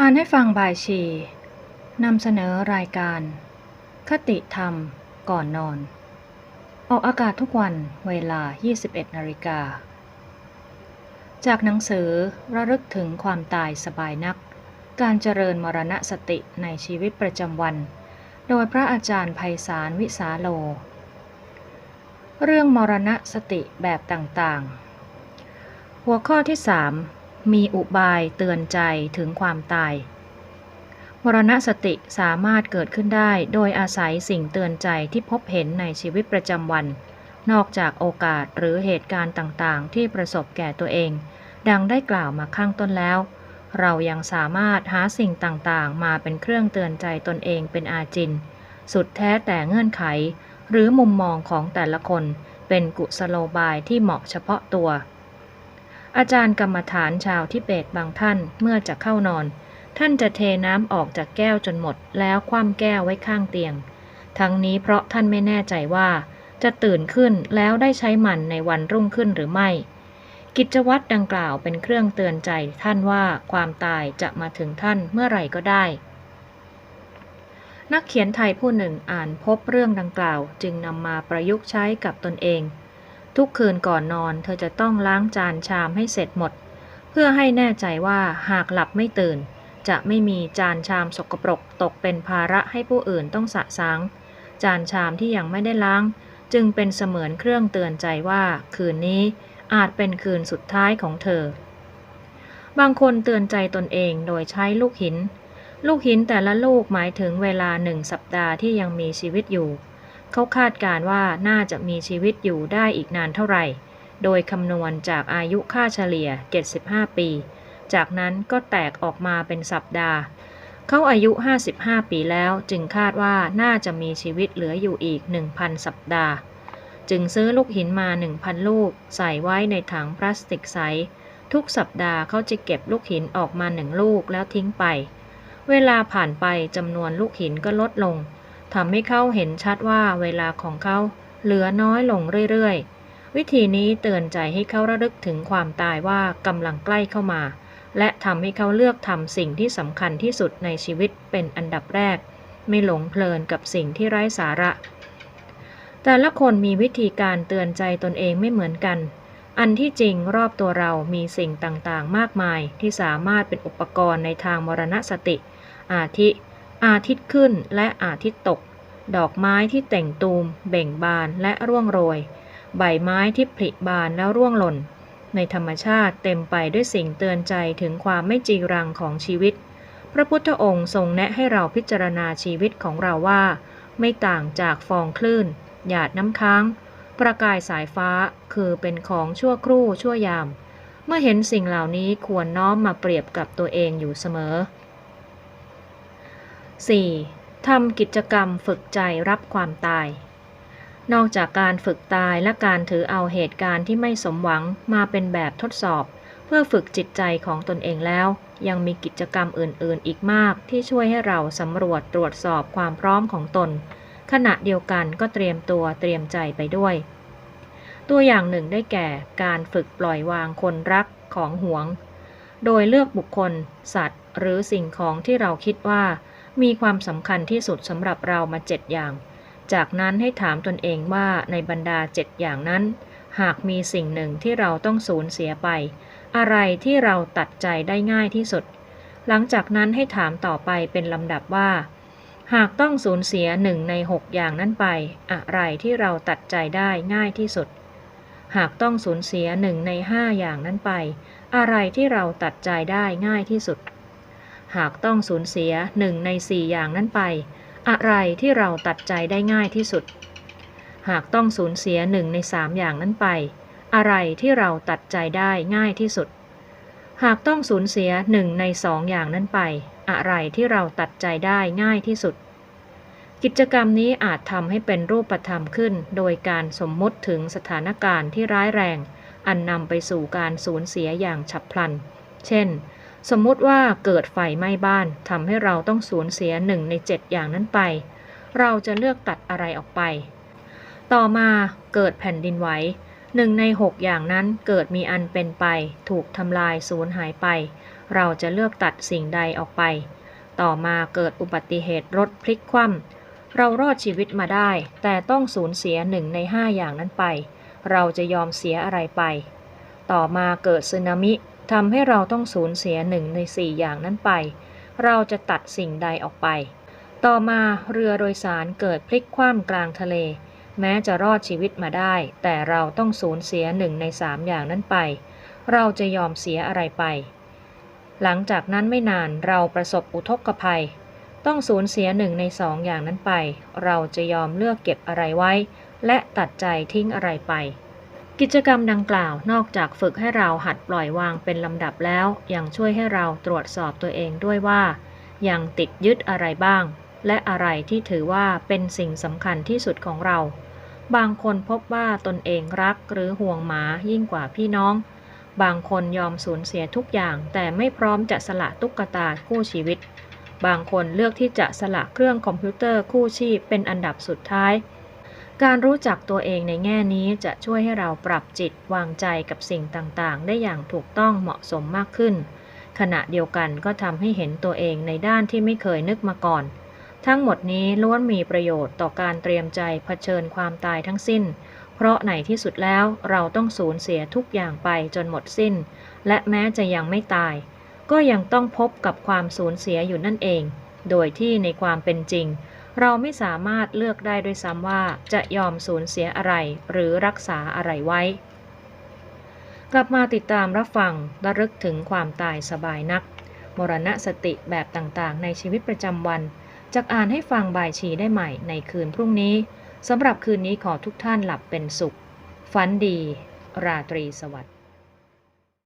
อ่านให้ฟังบายชีนำเสนอรายการ คติธรรมก่อนนอน ออกอากาศทุกวันเวลา 21นาฬิกา จากหนังสือระลึกถึงความตายสบายนัก การเจริญมรณสติในชีวิตประจำวัน โดยพระอาจารย์ไพศาลวิสาโล เรื่องมรณสติแบบต่างๆ หัวข้อที่ 3 มีอุบายเตือนใจถึงความตาย มรณสติสามารถเกิดขึ้นได้โดยอาศัยสิ่งเตือนใจที่พบเห็นในชีวิตประจำวัน นอกจากโอกาสหรือเหตุการณ์ต่างๆ ที่ประสบแก่ตัวเอง ดังได้กล่าวมาข้างต้นแล้ว เรายังสามารถหาสิ่งต่างๆ มาเป็นเครื่องเตือนใจตนเองเป็นอาจิน สุดแท้แต่เงื่อนไข หรือมุมมองของแต่ละคนเป็นกุศโลบายที่เหมาะเฉพาะตัว อาจารย์กรรมฐานชาวทิเบตบางท่านเมื่อจะเข้านอน ท่านจะเทน้ำออกจากแก้วจนหมด แล้วคว่ำแก้วไว้ข้างเตียง ทั้งนี้เพราะท่านไม่แน่ใจว่า จะตื่นขึ้นแล้วได้ใช้มันในวันรุ่งขึ้นหรือไม่ กิจวัตรดังกล่าวเป็นเครื่องเตือนใจท่านว่าความตายจะมาถึงท่านเมื่อไหร่ก็ได้ นักเขียนไทยผู้หนึ่งอ่านพบเรื่องดังกล่าว จึงนำมาประยุกต์ใช้กับตนเอง ทุกคืนก่อนนอน เธอจะต้องล้างจานชามให้เสร็จหมด เพื่อให้แน่ใจว่าหากหลับไม่ตื่น จะไม่มีจานชามสกปรกตกเป็นภาระให้ผู้อื่นต้องสะสางจานชามที่ยังไม่ได้ล้าง จึงเป็นเสมือนเครื่องเตือนใจว่า คืนนี้อาจเป็นคืนสุดท้ายของเธอ บางคนเตือนใจตนเองโดยใช้ลูกหิน ลูกหินแต่ละลูกหมายถึงเวลาหนึ่งสัปดาห์ที่ยังมีชีวิตอยู่ เขาคาดการว่าน่าจะมีชีวิตอยู่ได้อีกนานเท่าไหร่ โดยคำนวณจากอายุค่าเฉลี่ย 75 ปี จากนั้นก็แตกออกมาเป็นสัปดาห์ เขาอายุ 55 ปีแล้วจึงคาดว่าน่าจะมีชีวิตเหลืออยู่อีก 1,000 สัปดาห์ จึงซื้อลูกหินมา 1,000 ลูก ใส่ไว้ในถังพลาสติกใส ทุกสัปดาห์เขาจะเก็บลูกหินออกมาหนึ่งลูกแล้วทิ้งไป เวลาผ่านไปจำนวนลูกหินก็ลดลง ทำให้เขาเห็นชัดว่าเวลาของเขาเหลือน้อยลงเรื่อยๆ วิธีนี้เตือนใจให้เขาระลึกถึงความตายว่ากำลังใกล้เข้ามา และทำให้เขาเลือกทำสิ่งที่สำคัญที่สุดในชีวิตเป็นอันดับแรก ไม่หลงเพลินกับสิ่งที่ไร้สาระ แต่ละคนมีวิธีการเตือนใจตนเองไม่เหมือนกัน อันที่จริงรอบตัวเรามีสิ่งต่างๆ มากมายที่สามารถเป็นอุปกรณ์ในทางมรณสติ อาทิ อาทิตย์ขึ้นและอาทิตย์ตก ดอกไม้ที่แต่งตูม เบ่งบานและร่วงโรย ใบไม้ที่ผลิบานแล้วร่วงหล่น ในธรรมชาติเต็มไปด้วยสิ่งเตือนใจถึงความไม่จีรังของชีวิต พระพุทธองค์ทรงแนะให้เราพิจารณาชีวิตของเราว่า ไม่ต่างจากฟองคลื่น หยาดน้ำค้าง ประกายสายฟ้าคือเป็นของชั่วครู่ชั่วยาม เมื่อเห็นสิ่งเหล่านี้ควรน้อมมาเปรียบกับตัวเองอยู่เสมอ 4. ทำกิจกรรมฝึกใจรับความตาย นอกจากการฝึกตายและการถือเอาเหตุการณ์ที่ไม่สมหวังมาเป็นแบบทดสอบ เพื่อฝึกจิตใจของตนเองแล้ว ยังมีกิจกรรมอื่นๆ อีกมากที่ช่วยให้เราสำรวจตรวจสอบความพร้อมของตน ขณะเดียวกันก็เตรียมตัวเตรียมใจไปด้วย ตัวอย่างหนึ่งได้แก่การฝึกปล่อยวางคนรักของหวง โดยเลือกบุคคล สัตว์ หรือสิ่งของที่เราคิดว่า มีความสำคัญที่สุดสำหรับเรามาเจ็ดอย่าง จากนั้นให้ถามตนเองว่าในบรรดาเจ็ดอย่างนั้น หากมีสิ่งหนึ่งที่เราต้องสูญเสียไป อะไรที่เราตัดใจได้ง่ายที่สุด หลังจากนั้นให้ถามต่อไปเป็นลำดับว่า หากต้องสูญเสียหนึ่งในหกอย่างนั้นไป อะไรที่เราตัดใจได้ง่ายที่สุด หากต้องสูญเสียหนึ่งในห้าอย่างนั้นไป อะไรที่เราตัดใจได้ง่ายที่สุด หากต้องสูญเสียหนึ่งในสี่อย่างนั้นไป อะไรที่เราตัดใจได้ง่ายที่สุด หากต้องสูญเสียหนึ่งในสามอย่างนั้นไป อะไรที่เราตัดใจได้ง่ายที่สุด หากต้องสูญเสียหนึ่งในสองอย่างนั้นไป อะไรที่เราตัดใจได้ง่ายที่สุด กิจกรรมนี้อาจทำให้เป็นรูปธรรมขึ้น โดยการสมมติถึงสถานการณ์ที่ร้ายแรง อันนำไปสู่การสูญเสียอย่างฉับพลัน เช่น สมมุติว่าเกิดไฟไหม้บ้านทำให้เราต้องสูญเสียหนึ่งในเจ็ดอย่างนั้นไป เราจะเลือกตัดอะไรออกไป ต่อมาเกิดแผ่นดินไหวหนึ่งในหกอย่างนั้นเกิดมีอันเป็นไป ถูกทำลายสูญหายไป เราจะเลือกตัดสิ่งใดออกไป ต่อมาเกิดอุบัติเหตุรถพลิกคว่ำเรารอดชีวิตมาได้ แต่ต้องสูญเสียหนึ่งในห้าอย่างนั้นไป เราจะยอมเสียอะไรไป ต่อมาเกิดสึนามิ ทำให้เราต้องสูญเสียหนึ่งในสี่อย่างนั้นไป เราจะตัดสิ่งใดออกไป ต่อมาเรือโดยสารเกิดพลิกคว่ำกลางทะเล แม้จะรอดชีวิตมาได้ แต่เราต้องสูญเสียหนึ่งในสามอย่างนั้นไป เราจะยอมเสียอะไรไป หลังจากนั้นไม่นานเราประสบอุทกภัย ต้องสูญเสียหนึ่งในสองอย่างนั้นไป เราจะยอมเลือกเก็บอะไรไว้ และตัดใจทิ้งอะไรไป กิจกรรมดังกล่าวนอกจากฝึกให้เราหัดปล่อยวางเป็นลำดับแล้ว ยังช่วยให้เราตรวจสอบตัวเองด้วยว่า ยังติดยึดอะไรบ้าง และอะไรที่ถือว่าเป็นสิ่งสำคัญที่สุดของเรา บางคนพบว่าตนเองรักหรือห่วงหมายิ่งกว่าพี่น้อง บางคนยอมสูญเสียทุกอย่างแต่ไม่พร้อมจะสละตุ๊กตาคู่ชีวิต บางคนเลือกที่จะสละเครื่องคอมพิวเตอร์คู่ชีพเป็นอันดับสุดท้าย การรู้จักตัวเองในแง่นี้จะช่วยให้เราปรับจิตวางใจกับสิ่งต่างๆ ได้อย่างถูกต้องเหมาะสมมากขึ้น ขณะเดียวกันก็ทำให้เห็นตัวเองในด้านที่ไม่เคยนึกมาก่อน ทั้งหมดนี้ล้วนมีประโยชน์ต่อการเตรียมใจเผชิญความตายทั้งสิ้น เพราะในที่สุดแล้วเราต้องสูญเสียทุกอย่างไปจนหมดสิ้น และแม้จะยังไม่ตาย ก็ยังต้องพบกับความสูญเสียอยู่นั่นเอง โดยที่ในความเป็นจริง เราไม่สามารถเลือกได้ด้วยซ้ำว่าจะยอมสูญเสียอะไรหรือรักษาอะไรไว้ กลับมาติดตามรับฟังระลึกถึงความตายสบายนัก มรณะสติแบบต่างๆ ในชีวิตประจำวันจากอ่านให้ฟังบายชีได้ใหม่ในคืนพรุ่งนี้สำหรับคืนนี้ขอทุกท่านหลับเป็นสุข ฝันดี ราตรีสวัสดิ์